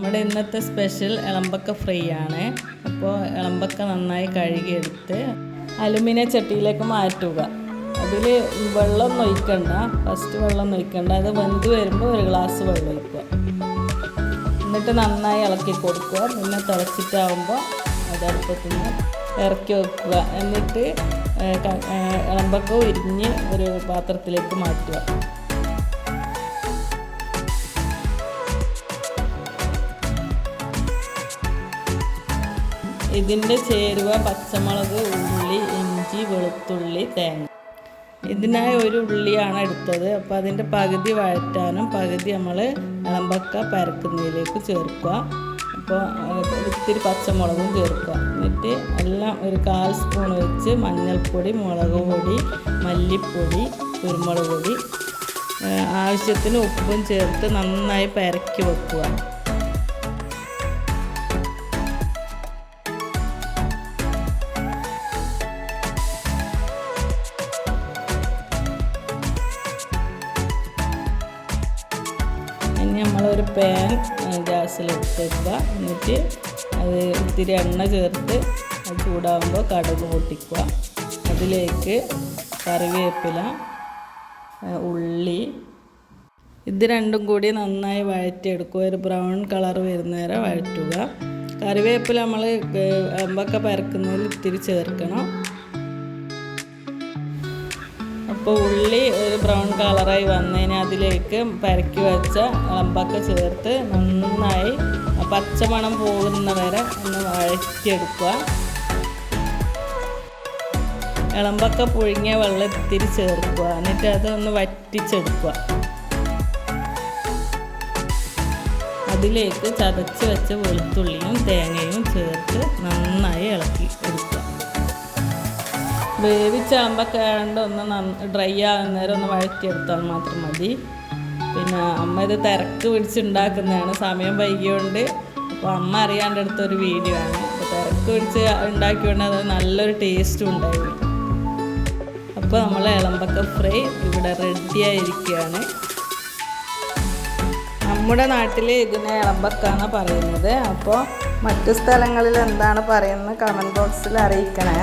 നമ്മുടെ ഇന്നത്തെ special ഇളമ്പക്ക fry ആണ് അപ്പോൾ ഇളമ്പക്ക നന്നായി കഴുകിയെടുത്ത് അലുമിനിയ ചട്ടിയിലേക്ക് മാറ്റുക. അതിൽ വെള്ളം ഒഴിക്കണ്ട ഫസ്റ്റ് വെള്ളം ഒഴിക്കണ്ട. അത് വെന്ത് വരുമ്പോൾ ഒരു ഗ്ലാസ് വെള്ളം ഒഴിക്കുക. എന്നിട്ട് നന്നായി ഇളക്കി കൊടുക്കുക. പിന്നെ തിളച്ചിട്ടാവുമ്പോൾ അത് അടുപ്പത്തിൽ നിന്ന് ഇറക്കി വെക്കുക. എന്നിട്ട് ഇളമ്പക്ക ഉരിഞ്ഞ് ഒരു പാത്രത്തിലേക്ക് മാറ്റുക. ഇതിന്റെ ചേരുവ പച്ചമുളക് ഉള്ളി ഇഞ്ചി വെളുത്തുള്ളി തേങ്ങ. ഇതിനായി ഒരു ഉള്ളിയാണ് എടുത്തത്. അപ്പോൾ അതിന്റെ പകുതി വഴറ്റാനും പകുതി നമ്മൾ ഇളമ്പക്ക പരക്കുന്നതിലേക്ക് ചേർക്കുക. അപ്പോൾ ഇത്തിരി പച്ചമുളകും ചേർക്കുക. എന്നിട്ട് എല്ലാം ഒരു കാൽ സ്പൂൺ വെച്ച് മഞ്ഞൾപ്പൊടി മുളക് പൊടി മല്ലിപ്പൊടി കുരുമുളക് പൊടി ആവശ്യത്തിന് ഉപ്പും ചേർത്ത് നന്നായി പരക്കി വെക്കുക. ഇനി നമ്മളൊരു പാൻ ഗ്യാസിൽ ഇട്ടേക്കുക എന്നിട്ട് അത് ഇത്തിരി എണ്ണ ചേർത്ത് അത് ചൂടാകുമ്പോൾ കടുക് പൊട്ടിക്കുക. അതിലേക്ക് കറിവേപ്പില ഉള്ളി. ഇത് രണ്ടും കൂടി നന്നായി വഴറ്റിയെടുക്കുക. ഒരു ബ്രൗൺ കളർ വരുന്ന വരുന്നവരെ വഴറ്റുക. കറിവേപ്പില നമ്മൾ അമ്പൊക്കെ പരക്കുന്നതിൽ ഇത്തിരി ചേർക്കണം. അപ്പോൾ ഉള്ളി ഒരു ബ്രൗൺ കളറായി വന്നതിന് അതിലേക്ക് പരക്കി വെച്ച ഇളമ്പക്ക ചേർത്ത് നന്നായി പച്ചമണം പോകുന്ന വരെ ഒന്ന് വഴറ്റിയെടുക്കുക. ഇളമ്പൊക്കെ പുഴുങ്ങിയ വെള്ളം ഇത്തിരി ചേർക്കുക. എന്നിട്ട് അതൊന്ന് വറ്റിച്ചെടുക്കുക. അതിലേക്ക് ചതച്ച് വെച്ച വെളുത്തുള്ളിയും തേങ്ങയും ചേർത്ത് വേവിച്ച അമ്പക്കാണ്ട് ഒന്ന് ഡ്രൈ ഡ്രൈ ആകുന്നേരം ഒന്ന് വഴറ്റിയെടുത്താൽ മാത്രം മതി. പിന്നെ അമ്മ ഇത് തിരക്ക് പിടിച്ചുണ്ടാക്കുന്നതാണ്. സമയം വൈകിയോണ്ട് അപ്പോൾ അമ്മ അറിയാണ്ട് എടുത്തൊരു വീഡിയോ ആണ്. അപ്പോൾ തിരക്ക് പിടിച്ച് ഉണ്ടാക്കിയോണ്ട് അത് നല്ലൊരു ടേസ്റ്റും ഉണ്ടായിരുന്നു. അപ്പോൾ നമ്മൾ ഇളമ്പക്ക ഫ്രൈ ഇവിടെ റെഡി ആയിരിക്കുകയാണ്. നമ്മുടെ നാട്ടിൽ ഇതിനെ ഇളമ്പക്കാണ് പറയുന്നത്. അപ്പോൾ മറ്റു സ്ഥലങ്ങളിൽ എന്താണ് പറയുന്നത്? കമന്റ് ബോക്സിൽ അറിയിക്കണേ.